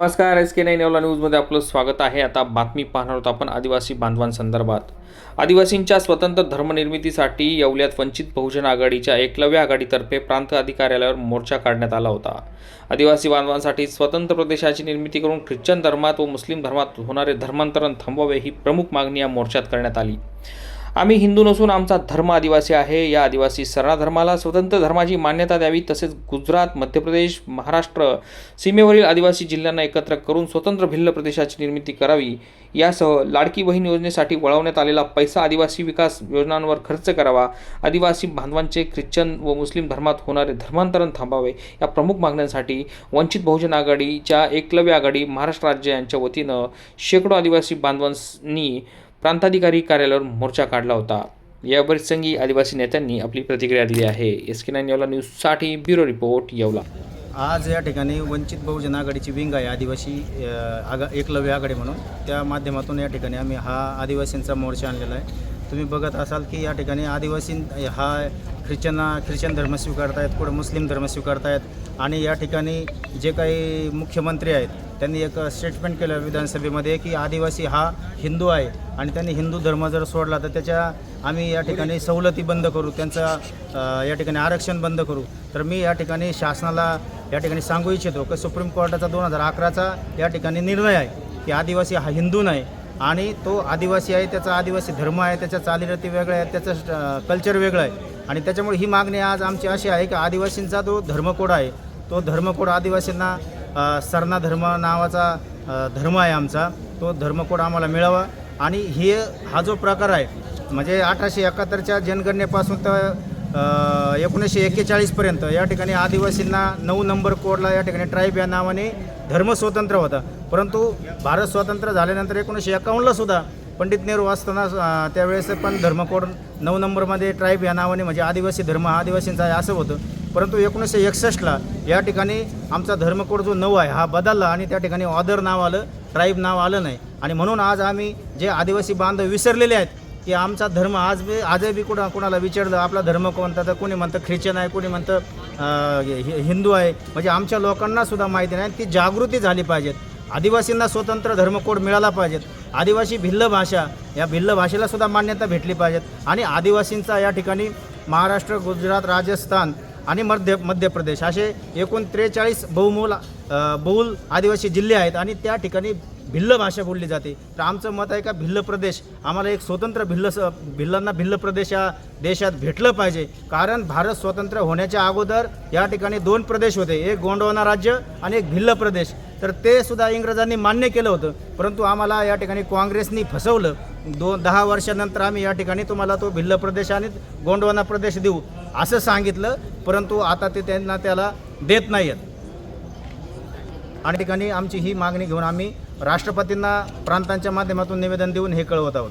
नमस्कार S K nine एवला न्यूजमध्ये आपलं स्वागत आहे. आता बातमी पाहणार आहोत आपण आदिवासी बांधवांसंदर्भात. आदिवासींच्या स्वतंत्र धर्मनिर्मितीसाठी येवल्यात वंचित बहुजन आघाडीच्या एकलव्य आघाडीतर्फे प्रांत अधिकाऱ्यालयावर मोर्चा काढण्यात आला होता. आदिवासी बांधवांसाठी स्वतंत्र प्रदेशाची निर्मिती करून ख्रिश्चन धर्मात व मुस्लिम धर्मात होणारे धर्मांतरण थांबवावे ही प्रमुख मागणी या मोर्चात करण्यात आली. आम्ही हिंदू नसून आमचा धर्म आदिवासी आहे. या आदिवासी सरणाधर्माला स्वतंत्र धर्माची मान्यता द्यावी. तसेच गुजरात मध्य प्रदेश महाराष्ट्र सीमेवरील आदिवासी जिल्ह्यांना एकत्र करून स्वतंत्र भिल्ल प्रदेशाची निर्मिती करावी. यासह लाडकी बहीण योजनेसाठी वळवण्यात आलेला पैसा आदिवासी विकास योजनांवर खर्च करावा. आदिवासी बांधवांचे ख्रिश्चन व मुस्लिम धर्मात होणारे धर्मांतरण थांबावे. या प्रमुख मागण्यांसाठी वंचित बहुजन आघाडीच्या एकलव्य आघाडी महाराष्ट्र राज्य यांच्या वतीनं शेकडो आदिवासी बांधवांनी प्रांताधिकारी कार्यालयावर मोर्चा काढला होता. या प्रसंगी आदिवासी नेत्यांनी आपली प्रतिक्रिया दिली आहे. एस के नाईन येवला न्यूजसाठी ब्युरो रिपोर्ट येवला. आज या ठिकाणी वंचित बहुजन आघाडीची विंग आहे. आदिवासी आगा एकलव्य आघाडी म्हणून. त्या माध्यमातून या ठिकाणी आम्ही हा आदिवासींचा मोर्चा आणलेला आहे. तुम्ही बघत असाल की या ठिकाणी आदिवासी हा ख्रिश्चन ख्रिश्चन धर्म स्वीकारतायत कुठं मुस्लिम धर्म स्वीकारतायत आणि या ठिकाणी जे काही मुख्यमंत्री आहेत त्यांनी एक स्टेटमेंट केलं विधानसभेमध्ये की आदिवासी हा हिंदू आहे आणि त्यांनी हिंदू धर्म जर सोडला तर त्याच्या आम्ही या ठिकाणी सवलती बंद करू त्यांचं या ठिकाणी आरक्षण बंद करू. तर मी या ठिकाणी शासनाला या ठिकाणी सांगू इच्छितो की सुप्रीम कोर्टाचा दोन हजार अकराचा या ठिकाणी निर्णय आहे की आदिवासी हा हिंदू नाही. आणि तो आदिवासी आहे त्याचा आदिवासी धर्म आहे त्याच्या चालीरीती वेगळ्या आहेत त्याचं कल्चर वेगळं आहे. आणि त्याच्यामुळे ही मागणी आज आमची अशी आहे की आदिवासींचा जो धर्मकोड आहे तो धर्मकोड आदिवासींना सरना धर्म नावाचा धर्म आहे आमचा तो धर्मकोड आम्हाला मिळावा. आणि हे हा जो प्रकार आहे म्हणजे अठराशे एकाहत्तरच्या जनगणनेपासून तर एकोणीसशे एक्केचाळीसपर्यंत या ठिकाणी आदिवासींना नऊ नंबर कोडला या ठिकाणी ट्राईब या नावाने धर्म स्वतंत्र होता. परंतु भारत स्वतंत्र झाल्यानंतर एकोणीसशे एकावन्नला सुद्धा पंडित नेहरू असताना त्यावेळेस पण धर्मकोड नऊ नंबरमध्ये ट्राईब या नावाने म्हणजे आदिवासी धर्म हा आदिवासींचा आहे असं होतं. परंतु एकोणीसशे एकसष्टला या ठिकाणी आमचा धर्मकोड जो नऊ आहे हा बदलला आणि त्या ठिकाणी ऑदर नाव आलं ट्राईब नाव आलं नाही. आणि म्हणून आज आम्ही जे आदिवासी बांधव विसरलेले आहेत की आमचा धर्म आज बी आजही बी कुणा कोणाला विचारलं आपला धर्म कोणता? तर कोणी म्हणतं ख्रिश्चन आहे कोणी म्हणतं हि- हिंदू आहे. म्हणजे आमच्या लोकांना सुद्धा माहिती नाही ती जागृती झाली पाहिजेत. आदिवासींना स्वतंत्र धर्मकोड मिळाला पाहिजेत. आदिवासी भिल्ल भाषा या भिल्ल भाषेला सुद्धा मान्यता भेटली पाहिजेत. आणि आदिवासींचा या ठिकाणी महाराष्ट्र गुजरात राजस्थान आणि मध्य मध्य प्रदेश असे एकूण त्रेचाळीस बहुमूल बहुल आदिवासी जिल्हे आहेत आणि त्या ठिकाणी भिल्ल भाषा बोलली जाते. तर आमचं मत आहे का भिल्ल प्रदेश आम्हाला एक स्वतंत्र भिल्ल स भिल्लांना भिल्ल प्रदेश या देशात भेटलं पाहिजे. कारण भारत स्वतंत्र होण्याच्या अगोदर या ठिकाणी दोन प्रदेश होते. एक गोंडवाना राज्य आणि एक भिल्ल प्रदेश. तर ते सुद्धा इंग्रजांनी मान्य केलं होतं. परंतु आम्हाला या ठिकाणी काँग्रेसनी फसवलं. दोन दहा वर्षानंतर आम्ही या ठिकाणी तुम्हाला तो भिल्ल प्रदेश आणि गोंडवाना प्रदेश देऊ असं सांगितलं परंतु आता ते त्यांना त्याला देत नाही आहेत आणि ठिकाणी आमची ही मागणी घेऊन आम्ही राष्ट्रपतींना प्रांतांच्या माध्यमातून निवेदन देऊन हे कळवत आहोत.